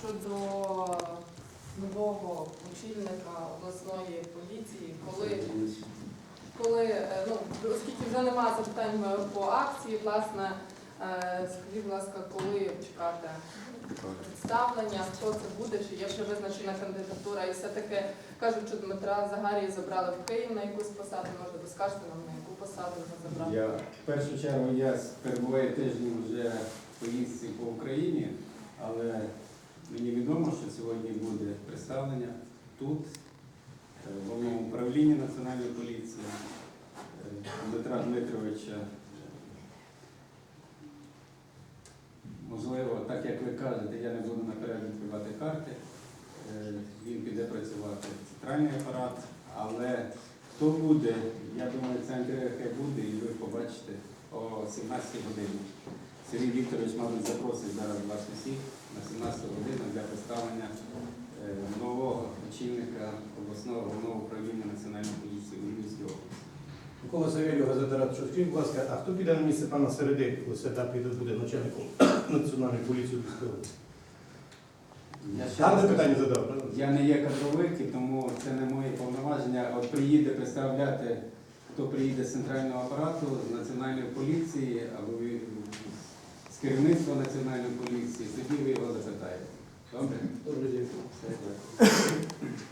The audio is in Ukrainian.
щодо нового очільника обласної поліції, коли, коли е, ну, оскільки вже немає запитань по акції, власне, е, скажіть, будь ласка, коли чекати представлення, хто це буде, чи є вже визначена кандидатура, і все-таки кажуть, що Дмитра Загарії забрали в Київ на якусь посаду, може ви скажете нам, на яку посаду забрали? Я в першу чергу я перебуваю тиждень вже в поїздці по Україні, але мені відомо, що сьогодні буде представлення тут, е, в головному управлінні Національної поліції е, Дмитра Дмитровича. Можливо, так як ви кажете, я не буду наперед відкривати карти. Е, Він піде працювати в центральний апарат, але хто буде, я думаю, це інтерв'ю хай буде, і ви побачите о 17 годині. Сергій Вікторович, мабуть, запросить зараз вас усіх на 17 годину для представлення е, нового очільника обласного головного управління Національної поліції у Львівській області. Микола Савельєв, газета Рад. Скажіть, будь ласка, а хто піде на місце пана Середи, коли Середа піде буде начальником Національної поліції військової? Я ще Гарне раз питання кажу, задав, правда? Я не є кадровик, і тому це не моє повноваження. От приїде представляти, хто приїде з центрального апарату, з національної поліції або з керівництва національної поліції, тоді ви його запитаєте. Добре? Добре, дякую. Все, дякую.